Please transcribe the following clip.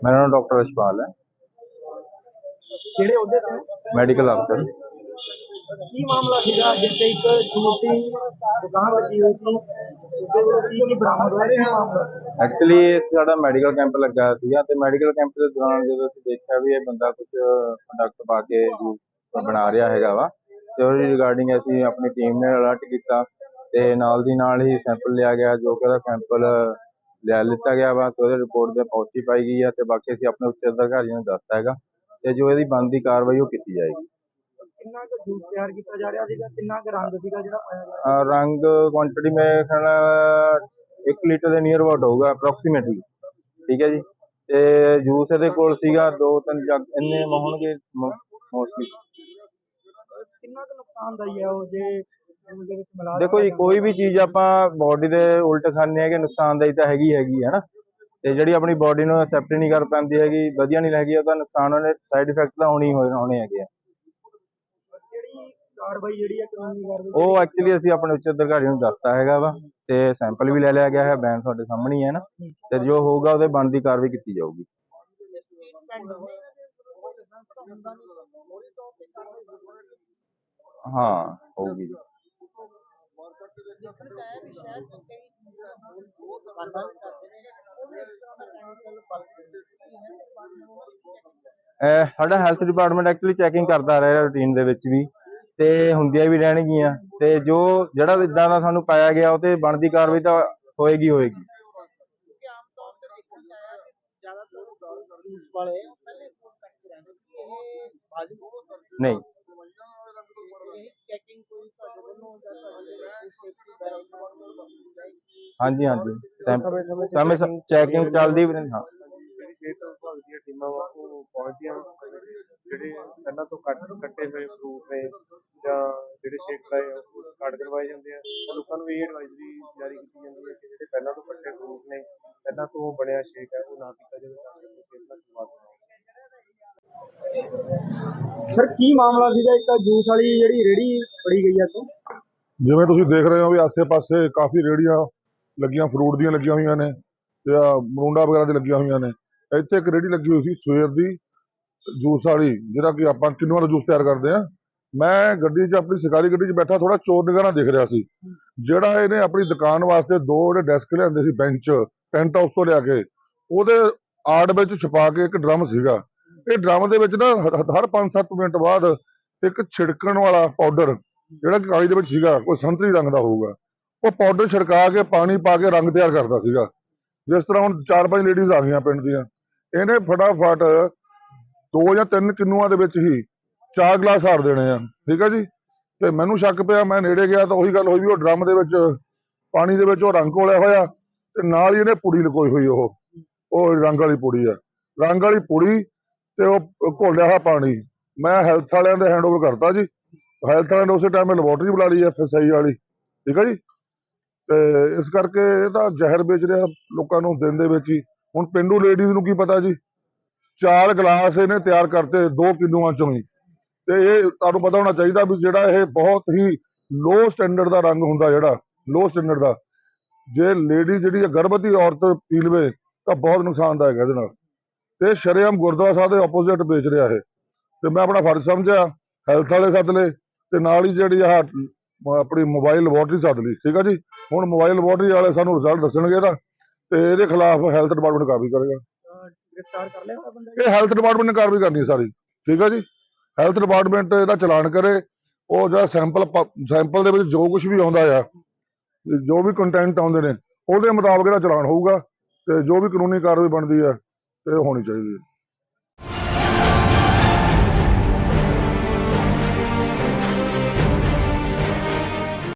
ਮੇਰਾ ਨਾਮ ਡਾਕਟਰ ਅਸ਼ਪਾਲ ਹੈ। ਕਿਹੜੇ ਅਹੁਦੇ ਤੇ? ਮੈਡੀਕਲ ਅਫਸਰ ਕੀ ਮਾਮਲਾ ਸੀਗਾ ਜਿੱਥੇ ਇੱਕ ਛੋਟੀ ਦੁਕਾਨ ਲੱਗੀ ਹੋਈ ਸੀ? ਐਕਚੁਅਲੀ ਇੱਥੇ ਸਾਡਾ ਮੈਡੀਕਲ ਕੈਂਪ ਲੱਗਾ ਸੀਗਾ ਤੇ ਮੈਡੀਕਲ ਕੈਂਪ ਦੇ ਦੌਰਾਨ ਜਦੋਂ ਅਸੀਂ ਦੇਖਿਆ ਵੀ ਇਹ ਬੰਦਾ ਕੁਝ ਪ੍ਰੋਡਕਟ ਪਾ ਕੇ ਬਣਾ ਰਿਹਾ ਹੈਗਾ ਵਾ ਤੇ ਉਹਦੀ ਰਿਗਾਰਡਿੰਗ ਅਸੀਂ ਆਪਣੀ ਟੀਮ ਨੇ ਅਲਰਟ ਕੀਤਾ ਤੇ ਨਾਲ ਦੀ ਨਾਲ ਹੀ ਸੈਂਪਲ ਲਿਆ ਗਿਆ ਜੋ ਕਿ ਉਹਦਾ ਸੈਂਪਲ ਲਿਆ ਲਿੱਤਾ ਗਿਆ ਵਾ ਤੇ ਉਹਦੇ ਰਿਪੋਰਟ ਦੇ ਪੋਜ਼ਿਟਿਵ ਪਾਈ ਗਈ ਹੈ ਤੇ ਬਾਕੀ ਅਸੀਂ ਆਪਣੇ ਉੱਚ ਅਧਿਕਾਰੀਆਂ ਨੂੰ ਦੱਸਤਾ ਹੈਗਾ ਤੇ ਜੋ ਇਹਦੀ ਬਣਦੀ ਕਾਰਵਾਈ ਉਹ ਕੀਤੀ ਜਾਏਗੀ। ਕਿੰਨਾ ਕੁ ਜੂਸ ਤਿਆਰ ਕੀਤਾ ਜਾ ਰਿਹਾ ਸੀਗਾ? ਕਿੰਨਾ ਕੁ ਰੰਗ ਸੀਗਾ ਜਿਹੜਾ ਪਾਇਆ ਜਾ ਰਿਹਾ ਅਹ ਰੰਗ ਕੁਆਂਟੀਟੀ ਮੇਰੇ ਖਿਆਲ ਨਾਲ 1 ਲੀਟਰ ਦੇ ਨੀਅਰ ਅਬਾਊਟ ਹੋਊਗਾ ਅਪਰੋਕਸੀਮੇਟਲੀ ਠੀਕ ਹੈ ਜੀ? ਤੇ ਜੂਸ ਇਹਦੇ ਕੋਲ ਸੀਗਾ ਦੋ ਤਿੰਨ ਜੱਗ ਇੰਨੇ ਹੋਣਗੇ ਮੋਸਟਲੀ ਕਿੰਨਾ ਕੁ ਨੁਕਸਾਨਦਾਈ ਹੈ ਉਹ ਜੇ ਜੂਸ ਦੇ ਵਿੱਚ ਮਿਲਾ ਦੇਖੋ ਜੀ ਕੋਈ ਵੀ ਚੀਜ਼ ਆਪਾਂ ਬਾਡੀ ਦੇ ਉਲਟ ਖਾਂਦੇ ਹੈਗੇ ਨੁਕਸਾਨਦਾਈ ਤਾਂ ਹੈਗੀ ਹੈਗੀ ਹੈ ਨਾ। ਤੇ ਜਿਹੜੀ ਆਪਣੀ ਬਾਡੀ ਨੂੰ ਐਕਸੈਪਟ ਨਹੀਂ ਕਰ ਪਾਉਂਦੀ ਹੈਗੀ ਵਧੀਆ ਨਹੀਂ ਲੱਗੀ ਉਹਦਾ ਨੁਕਸਾਨ ਉਹਨੇ ਸਾਈਡ ਇਫੈਕਟ ਤਾਂ ਹੋਣੀ ਹੋਣੇ ਹੈਗੇ ਆ। ਜਿਹੜੀ ਕਾਰਵਾਈ ਜਿਹੜੀ ਹੈ ਕਾਨੂੰਨੀ ਕਾਰਵਾਈ ਉਹ ਐਕਚੁਅਲੀ ਅਸੀਂ ਆਪਣੇ ਉੱਚ ਅਧਿਕਾਰੀਆਂ ਨੂੰ ਦੱਸਤਾ ਹੈਗਾ ਵਾ ਤੇ ਸੈਂਪਲ ਵੀ ਲੈ ਲਿਆ ਗਿਆ ਹੈ ਬੈਨ ਤੁਹਾਡੇ ਸਾਹਮਣੇ ਹੀ ਹੈ ਨਾ। ਤੇ ਜੋ ਹੋਊਗਾ ਉਹਦੇ ਬਣਦੀ ਕਾਰਵਾਈ ਕੀਤੀ ਜਾਊਗੀ। ਹਾਂ ਹੋਊਗੀ ਜੀ ਅਹ ਸਾਡਾ ਹੈਲਥ ਡਿਪਾਰਟਮੈਂਟ ਐਕਚੁਅਲੀ ਚੈਕਿੰਗ ਕਰਦਾ ਰਿਹਾ ਰੂਟੀਨ ਦੇ ਵਿੱਚ ਵੀ ਤੇ ਹੁੰਦੀਆਂ ਵੀ ਰਹਿਣਗੀਆਂ ਤੇ ਜੋ ਜਿਹੜਾ ਇਦਾਂ ਦਾ ਸਾਨੂੰ ਪਾਇਆ ਗਿਆ ਉਹ ਤੇ ਬਣਦੀ ਕਾਰਵਾਈ ਤਾਂ ਹੋਏਗੀ ਹੋਏਗੀ ਇਹ ਨਹੀਂ ਇਹ ਚੈਕਿੰਗ ਕੋਈ ਤੁਹਾਡੇ ਵੱਲੋਂ ਜਾਂ ਤੁਹਾਡੇ ਸੇਫਟੀ ਬੈਰਿੰਗ ਹਾਂਜੀ ਹਾਂਜੀ। ਸਮੇਂ ਸਮੇਂ ਚੈਕਿੰਗ ਚੱਲਦੀ ਵੀ ਰਹਿੰਦੀ ਹਾਂ। ਜਿਹੜੀ ਸਿਹਤ ਵਿਭਾਗ ਦੀਆਂ ਟੀਮਾਂ ਵਾ ਉਹ ਪਹੁੰਚਦੀਆਂ। ਜਿਹੜੇ ਪਹਿਲਾਂ ਤੋਂ ਕੱਟ ਕੱਟੇ ਹੋਏ ਫਰੂਟ ਨੇ ਜਾਂ ਜਿਹੜੇ ਸ਼ੇਕ ਲਾਏ ਆ, ਉਹ ਕਾਰਡ ਕਰਵਾਏ ਜਾਂਦੇ ਆ ਤੇ ਲੋਕਾਂ ਨੂੰ ਇਹ ਐਡਵਾਈਜ਼ਰੀ ਜਾਰੀ ਕੀਤੀ ਜਾਂਦੀ ਹੈ ਕਿ ਜਿਹੜੇ ਪਹਿਲਾਂ ਤੋਂ ਕੱਟੇ ਫਰੂਟ ਨੇ ਪਹਿਲਾਂ ਤੋਂ ਬਣਿਆ ਸ਼ੇਕ ਹੈ ਉਹ ਨਾ ਪੀਤਾ ਜਾਵੇ ਤਾਂ ਕਿ ਸਿਹਤ ਨਾਲ ਖਿਲਵਾੜ ਨਾ ਸਰ ਕੀ ਮਾਮਲਾ ਸੀਗਾ? ਇੱਕ ਜੂਸ ਵਾਲੀ ਜਿਹੜੀ ਰੇੜੀ ਫੜੀ ਗਈ ਹੈ ਤੋਂ ਜਿਵੇਂ ਤੁਸੀਂ ਦੇਖ ਰਹੇ ਹੋ ਵੀ ਆਸੇ-ਪਾਸੇ ਕਾਫੀ ਰੇੜੀਆਂ ਲੱਗੀਆਂ ਫਰੂਟ ਦੀਆਂ ਲੱਗੀਆਂ ਹੋਈਆਂ ਨੇ ਜਾਂ ਆ ਮਰੂੰਡਾ ਵਗੈਰਾ ਦੀਆਂ ਲੱਗੀਆਂ ਹੋਈਆਂ ਨੇ। ਇੱਥੇ ਇੱਕ ਰੇੜੀ ਲੱਗੀ ਹੋਈ ਸੀ, ਸਵੇਰ ਦੀ ਜੂਸ ਵਾਲੀ, ਜਿਹੜਾ ਕਿ ਆਪਾਂ ਕਿੰਨੂਆਂ ਦਾ ਜੂਸ ਤਿਆਰ ਕਰਦੇ ਆ ਮੈਂ ਗੱਡੀ 'ਚ ਆਪਣੀ ਸਰਕਾਰੀ ਗੱਡੀ 'ਚ ਬੈਠਾ ਥੋੜਾ ਚੋਰ ਨਿਗਾਹ ਨਾਲ ਦੇਖ ਰਿਹਾ ਸੀ। ਜਿਹੜਾ ਇਹਨੇ ਆਪਣੀ ਦੁਕਾਨ ਵਾਸਤੇ ਦੋ ਜਿਹੜੇ ਡੈਸਕ ਲਿਆਂਦੇ ਸੀ ਬੈਂਚ ਪੈਂਟ ਹਾਊਸ ਤੋਂ ਲਿਆ ਕੇ, ਉਹਦੇ ਆੜ ਵਿੱਚ ਛੁਪਾ ਕੇ ਇੱਕ ਡਰਮ ਸੀਗਾ। ਇਹ ਡਰਮ ਦੇ ਵਿੱਚ ਨਾ ਹਰ 5-7 ਮਿੰਟ ਬਾਅਦ ਇੱਕ ਛਿੜਕਣ ਵਾਲਾ ਪਾਊਡਰ ਜਿਹੜਾ ਕਿ ਦੇ ਵਿੱਚ ਸੀਗਾ ਕੋਈ ਸੰਤਰੀ ਰੰਗ ਦਾ ਹੋਊਗਾ। ਉਹ ਪਾਊਡਰ ਛਿੜਕਾ ਕੇ ਪਾਣੀ ਪਾ ਕੇ ਰੰਗ ਤਿਆਰ ਕਰਦਾ ਸੀਗਾ। ਜਿਸ ਤਰ੍ਹਾਂ ਹੁਣ ਚਾਰ ਪੰਜ ਲੇਡੀਜ਼ ਆ ਗਈਆਂ ਪਿੰਡ ਦੀਆਂ। ਇਹਨੇ ਫਟਾਫਟ ਦੋ ਜਾਂ ਤਿੰਨ ਕਿੰਨੂਆਂ ਦੇ ਵਿੱਚ ਹੀ ਚਾਰ ਗਲਾਸ ਹਾਰ ਦੇਣੇ ਆ। ਠੀਕ ਹੈ ਜੀ? ਤੇ ਮੈਨੂੰ ਸ਼ੱਕ ਪਿਆ, ਮੈਂ ਨੇੜੇ ਗਿਆ ਤਾਂ ਉਹੀ ਗੱਲ ਹੋਈ ਵੀ ਉਹ ਡਰਮ ਦੇ ਵਿੱਚ, ਪਾਣੀ ਦੇ ਵਿੱਚ ਉਹ ਰੰਗ ਘੋਲਿਆ ਹੋਇਆ ਤੇ ਨਾਲ ਹੀ ਇਹਨੇ ਪੁੜੀ ਲਕੋਈ ਹੋਈ ਉਹ। ਉਹ ਰੰਗ ਵਾਲੀ ਪੁੜੀ ਆ। ਰੰਗ ਵਾਲੀ ਪੁੜੀ ਤੇ ਉਹ ਘੋਲਿਆ ਹੋਇਆ ਪਾਣੀ। ਮੈਂ ਹੈਲਥ ਵਾਲਿਆਂ ਦੇ ਹੈਂਡਓਵਰ ਕਰਤਾ ਜੀ। ਹੈਲਥ ਵਾਲਿਆਂ ਨੇ ਉਸੇ ਟਾਈਮ ਲੈਬੋਰਟਰੀ ਬੁਲਾ ਲਈ ਐਫਐਸਆਈ ਵਾਲੀ। ਠੀਕ ਹੈ ਜੀ? ਤੇ ਇਸ ਕਰਕੇ ਇਹ ਤਾਂ ਜ਼ਹਿਰ ਵੇਚ ਰਿਹਾ ਲੋਕਾਂ ਨੂੰ ਦਿਨ ਦੇ ਵਿੱਚ ਹੀ। ਹੁਣ ਪਿੰਡੂ ਲੇਡੀਜ਼ ਨੂੰ ਕੀ ਪਤਾ ਜੀ? ਚਾਰ ਗਲਾਸ ਇਹਨੇ ਤਿਆਰ ਕਰਤੇ ਦੋ ਕਿਲੋਆਂ ਚੋਂ ਹੀ। ਤੇ ਇਹ ਤੁਹਾਨੂੰ ਪਤਾ ਹੋਣਾ ਚਾਹੀਦਾ ਵੀ ਜਿਹੜਾ ਇਹ ਬਹੁਤ ਹੀ ਲੋ ਸਟੈਂਡਰਡ ਦਾ ਰੰਗ ਹੁੰਦਾ ਜਿਹੜਾ ਲੋ ਸਟੈਂਡਰਡ ਦਾ। ਜੇ ਲੇਡੀ ਜਿਹੜੀ ਹੈ ਗਰਭਵਤੀ ਔਰਤ ਪੀ ਲਵੇ ਤਾਂ ਬਹੁਤ ਨੁਕਸਾਨਦਾਇਕ ਹੈ ਇਹਦੇ ਨਾਲ। ਤੇ ਸ਼ਰੇਆਮ ਗੁਰਦੁਆਰਾ ਸਾਹਿਬ ਦੇ ਆਪੋਜ਼ਿਟ ਵੇਚ ਰਿਹਾ ਇਹ। ਤੇ ਮੈਂ ਆਪਣਾ ਫਰਜ਼ ਸਮਝਿਆ ਹੈਲਥ ਵਾਲੇ ਸੱਦ ਲਏ, ਤੇ ਨਾਲ ਹੀ ਜਿਹੜੀ ਆ ਆਪਣੀ ਮੋਬਾਈਲ ਲੈਬੋਰਟਰੀ ਸੱਦ ਲਈ ਠੀਕ ਹੈ ਜੀ? ਹੁਣ ਮੋਬਾਈਲ ਲੈਬੋਰਟਰੀ ਵਾਲੇ ਸਾਨੂੰ ਰਿਜ਼ਲਟ ਦੱਸਣਗੇ ਇਹਦਾ ਤੇ ਇਹਦੇ ਖਿਲਾਫ ਹੈਲਥ ਡਿਪਾਰਟਮੈਂਟ ਕਾਰਵਾਈ ਕਰੇਗਾ। ਗ੍ਰਿਫਤਾਰ ਕਰ ਲਿਆ ਹੋਇਆ ਬੰਦਾ ਇਹ ਹੈਲਥ ਡਿਪਾਰਟਮੈਂਟ ਨੇ ਕਾਰਵਾਈ ਕਰਨੀ ਸਾਰੀ ਠੀਕ ਹੈ ਜੀ? ਹੈਲਥ ਡਿਪਾਰਟਮੈਂਟ ਇਹਦਾ ਚਲਾਨ ਕਰੇ ਉਹ ਜਿਹੜਾ ਸੈਂਪਲ ਸੈਂਪਲ ਦੇ ਵਿੱਚ ਜੋ ਕੁਝ ਵੀ ਆਉਂਦਾ ਆ ਜੋ ਵੀ ਕੰਟੈਂਟ ਆਉਂਦੇ ਨੇ ਉਹਦੇ ਮੁਤਾਬਕ ਇਹਦਾ ਚਲਾਨ ਹੋਊਗਾ ਤੇ ਜੋ ਵੀ ਕਾਨੂੰਨੀ ਕਾਰਵਾਈ ਬਣਦੀ ਹੈ ਤੇ ਹੋਣੀ ਚਾਹੀਦੀ ਹੈ